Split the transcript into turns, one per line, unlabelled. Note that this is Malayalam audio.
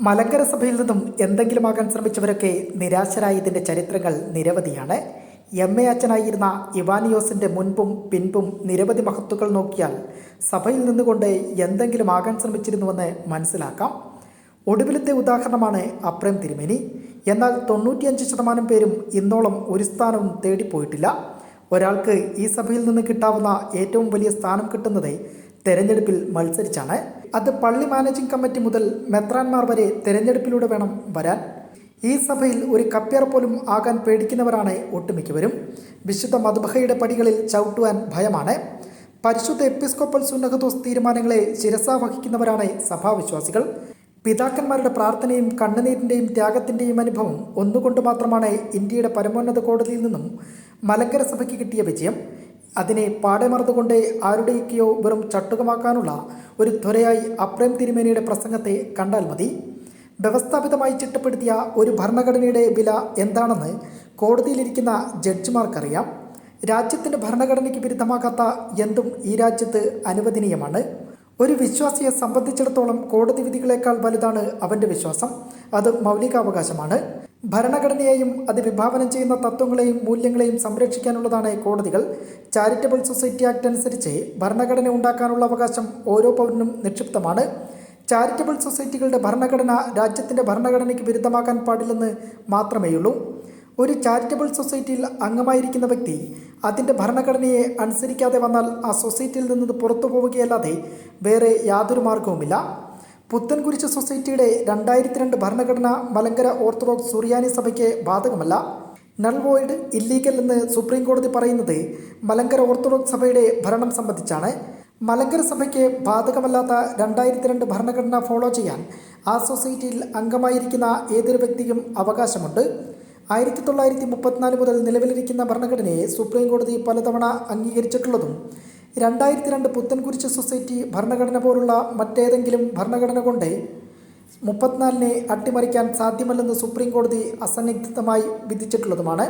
മലങ്കര സഭയിൽ നിന്നും എന്തെങ്കിലുമാകാൻ ശ്രമിച്ചവരൊക്കെ നിരാശരായതിന്റെ ചരിത്രങ്ങൾ നിരവധിയാണ്. എം എ അച്ഛനായിരുന്ന ഇവാനിയോസിന്റെ മുൻപും പിൻപും നിരവധി മഹത്തുക്കൾ നോക്കിയാൽ സഭയിൽ നിന്നുകൊണ്ട് എന്തെങ്കിലും ആകാൻ ശ്രമിച്ചിരുന്നുവെന്ന് മനസ്സിലാക്കാം. ഒടുവിലത്തെ ഉദാഹരണമാണ് അപ്രേം തിരുമേനി. എന്നാൽ തൊണ്ണൂറ്റിയഞ്ച് ശതമാനം പേരും ഇന്നോളം ഒരു സ്ഥാനവും തേടിപ്പോയിട്ടില്ല. ഒരാൾക്ക് ഈ സഭയിൽ നിന്ന് കിട്ടാവുന്ന ഏറ്റവും വലിയ സ്ഥാനം കിട്ടുന്നത് തെരഞ്ഞെടുപ്പിൽ മത്സരിച്ചാണ്. അത് പള്ളി മാനേജിംഗ് കമ്മിറ്റി മുതൽ മെത്രാൻമാർ വരെ തെരഞ്ഞെടുപ്പിലൂടെ വേണം വരാൻ. ഈ സഭയിൽ ഒരു കപ്പ്യർ പോലും ആകാൻ പേടിക്കുന്നവരാണ് ഒട്ടുമിക്കവരും. വിശുദ്ധ മധുബഹയുടെ പടികളിൽ ചവിട്ടുവാൻ ഭയമാണ്. പരിശുദ്ധ എപ്പിസ്കോപ്പൽ സുന്നഹദോസ് തീരുമാനങ്ങളെ ശിരസ വഹിക്കുന്നവരാണ് സഭാവിശ്വാസികൾ. പിതാക്കന്മാരുടെ പ്രാർത്ഥനയും കണ്ണുനീരിന്റെയും ത്യാഗത്തിന്റെയും അനുഭവം ഒന്നുകൊണ്ട് മാത്രമാണ് ഇന്ത്യയുടെ പരമോന്നത കോടതിയിൽ നിന്നും മലക്കര സഭയ്ക്ക് കിട്ടിയ വിജയം. അതിനെ പാടെ മറന്നുകൊണ്ട് ആരുടെയൊക്കെയോ വെറും ചട്ടുകമാക്കാനുള്ള ഒരു ത്വരയായി അപ്രേം തിരുമേനിയുടെ പ്രസംഗത്തെ കണ്ടാൽ മതി. വ്യവസ്ഥാപിതമായി ചിട്ടപ്പെടുത്തിയ ഒരു ഭരണഘടനയുടെ വില എന്താണെന്ന് കോടതിയിലിരിക്കുന്ന ജഡ്ജിമാർക്കറിയാം. രാജ്യത്തിന്റെ ഭരണഘടനയ്ക്ക് വിരുദ്ധമാകാത്ത എന്തും ഈ രാജ്യത്ത് അനുവദനീയമാണ്. ഒരു വിശ്വാസിയെ സംബന്ധിച്ചിടത്തോളം കോടതി വിധികളേക്കാൾ വലുതാണ് അവന്റെ വിശ്വാസം. അത് മൗലികാവകാശമാണ്. ഭരണഘടനയെയും അത് വിഭാവനം ചെയ്യുന്ന തത്വങ്ങളെയും മൂല്യങ്ങളെയും സംരക്ഷിക്കാനുള്ളതാണ് കോടതികൾ. ചാരിറ്റബിൾ സൊസൈറ്റി ആക്ട് അനുസരിച്ച് ഭരണഘടന ഉണ്ടാക്കാനുള്ള അവകാശം ഓരോ പൗരനും നിക്ഷിപ്തമാണ്. ചാരിറ്റബിൾ സൊസൈറ്റികളുടെ ഭരണഘടന രാജ്യത്തിന്റെ ഭരണഘടനയ്ക്ക് വിരുദ്ധമാക്കാൻ പാടില്ലെന്ന് മാത്രമേയുള്ളൂ. ഒരു ചാരിറ്റബിൾ സൊസൈറ്റിയിൽ അംഗമായിരിക്കുന്ന വ്യക്തി അതിന്റെ ഭരണഘടനയെ അനുസരിക്കാതെ വന്നാൽ ആ സൊസൈറ്റിയിൽ നിന്ന് പുറത്തു പോവുകയല്ലാതെ വേറെ യാതൊരു മാർഗവുമില്ല പുത്തൻകുരിശ് സൊസൈറ്റിയുടെ രണ്ടായിരത്തി രണ്ട് ഭരണഘടന മലങ്കര ഓർത്തഡോക്സ് സുറിയാനി സഭയ്ക്ക് ബാധകമല്ല. നൾ വോയിഡ് ഇല്ലീഗൽ എന്ന് സുപ്രീം കോടതി പറയുന്നത് മലങ്കര ഓർത്തഡോക്സ് സഭയുടെ ഭരണം സംബന്ധിച്ചാണ്. മലങ്കര സഭയ്ക്ക് ബാധകമല്ലാത്ത രണ്ടായിരത്തി രണ്ട് ഭരണഘടന ഫോളോ ചെയ്യാൻ ആ സൊസൈറ്റിയിൽ അംഗമായിരിക്കുന്ന ഏതൊരു വ്യക്തിക്കും അവകാശമുണ്ട്. ആയിരത്തി തൊള്ളായിരത്തി മുപ്പത്തിനാല് മുതൽ നിലവിലിരിക്കുന്ന ഭരണഘടനയെ സുപ്രീം കോടതി പലതവണ അംഗീകരിച്ചിട്ടുള്ളതും രണ്ടായിരത്തി രണ്ട് പുത്തൻകുരിശ് സൊസൈറ്റി ഭരണഘടന പോലുള്ള മറ്റേതെങ്കിലും ഭരണഘടന കൊണ്ട് മുപ്പത്തിനാലിനെ അട്ടിമറിക്കാൻ സാധ്യമല്ലെന്ന് സുപ്രീം കോടതി അസന്നിഗ്ധമായി വിധിച്ചിട്ടുള്ളതുമാണ്.